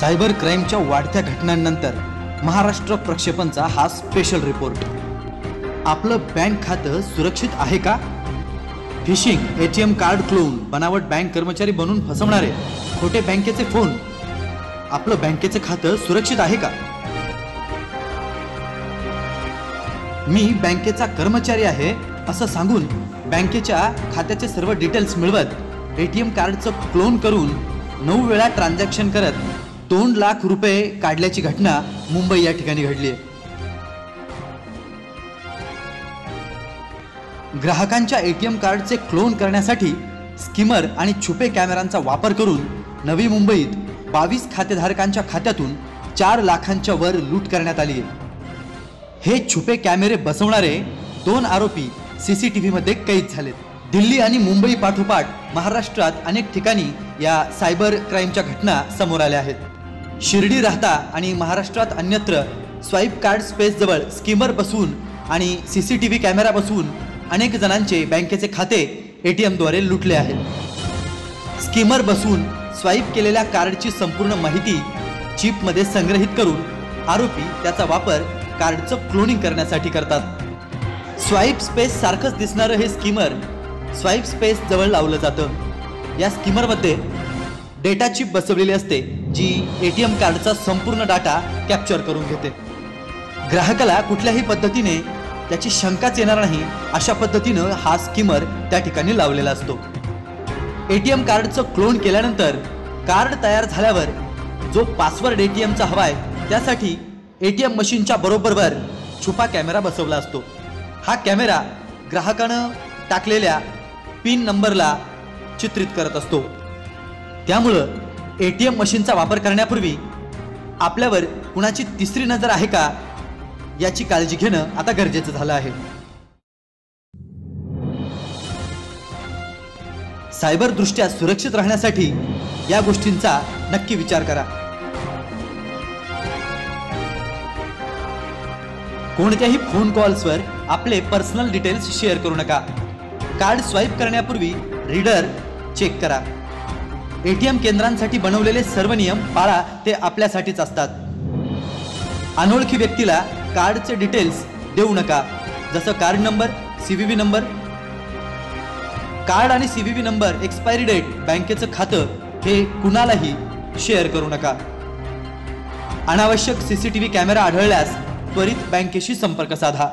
Cyber क्राईमच्या वाढत्या घटनांनंतर महाराष्ट्र प्रक्षेपणचा हा special report आपलं बँक खातं सुरक्षित आहे का? Phishing A T M card clone बनावट बँक कर्मचारी बनून फसवणारे खोटे बँकेचे फोन. आपलं बँकेचं खातं सुरक्षित आहे का? मी बँकेचा कर्मचारी आहे असं सांगून बँकेच्या खात्याचे सर्व डिटेल्स मिळवत ए टी एम कार्डचं क्लोन करून नऊ वेळा ट्रान्झॅक्शन करत दोन लाख रुपये काढल्याची घटना मुंबई या ठिकाणी घडली आहे. ग्राहकांच्या ए टी एम कार्डचे क्लोन करण्यासाठी स्किमर आणि छुपे कॅमेरांचा वापर करून नवी मुंबईत बावीस खातेधारकांच्या खात्यातून चार लाखांच्या वर लूट करण्यात आली आहे. हे छुपे कॅमेरे बसवणारे दोन आरोपी सी सी टी व्हीमध्ये कैद झालेत. दिल्ली आणि मुंबई पाठोपाठ महाराष्ट्रात अनेक ठिकाणी या सायबर क्राईमच्या घटना समोर आल्या आहेत. शिर्डी राहता आणि महाराष्ट्रात अन्यत्र स्वाईप कार्ड स्पेस जवळ स्किमर सी आणि व्ही कॅमेरा बसून अनेक जणांचे बँकेचे खाते ए टी एमद्वारे लुटले आहेत. स्किमर बसून स्वाईप केलेल्या कार्डची संपूर्ण माहिती चिपमध्ये संग्रहित करून आरोपी त्याचा वापर कार्डचं क्लोनिंग करण्यासाठी करतात. स्वाईप स्पेस सारखंच दिसणारं हे स्किमर स्वाईप स्पेस जवळ लावलं जातं. या स्किमरमध्ये डेटा चिप बसवलेली असते जी ए टी एम कार्डचा संपूर्ण डाटा कॅप्चर करून घेते. ग्राहकाला कुठल्याही पद्धतीने त्याची शंकाच येणार नाही अशा पद्धतीनं हा स्किमर त्या ठिकाणी लावलेला असतो. ए टी एम कार्डचं क्लोन केल्यानंतर कार्ड तयार झाल्यावर जो पासवर्ड ए टी एमचा हवाय त्यासाठी ए टी एम मशीनच्या बरोबरवर छुपा कॅमेरा बसवला असतो. हा कॅमेरा ग्राहकानं टाकलेल्या पिन नंबरला चित्रित करत असतो. त्यामुळं ए टी एम मशीनचा वापर करण्यापूर्वी आपल्यावर कुणाची तिसरी नजर आहे का याची काळजी घेणं आता गरजेचं झालं आहे. सायबर दृष्ट्या सुरक्षित राहण्यासाठी या गोष्टींचा नक्की विचार करा. कोणत्याही फोन कॉल्सवर आपले पर्सनल डिटेल्स शेअर करू नका. कार्ड स्वाईप करण्यापूर्वी रीडर चेक करा. एटीएम केंद्रांसाठी बनवलेले सर्व नियम पाळा ते आपल्यासाठीच असतात. अनोळखी व्यक्तीला कार्डचे डिटेल्स देऊ नका. जसं card number C number. Card आणि सी नंबर एक्सपायरी डेट बँकेचं खातं हे कुणालाही शेअर करू नका. अनावश्यक सीसीटीव्ही कॅमेरा आढळल्यास त्वरित बँकेशी संपर्क साधा.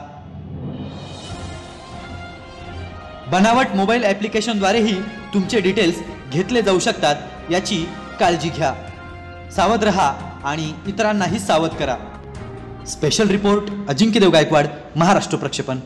बनावट मोबाईल ॲप्लिकेशनद्वारेही तुमचे डिटेल्स घेतले जाऊ शकतात याची काळजी घ्या. सावध रहा आणि इतरांनाही सावध करा. स्पेशल रिपोर्ट अजिंक्य देव गायकवाड महाराष्ट्र प्रक्षेपण.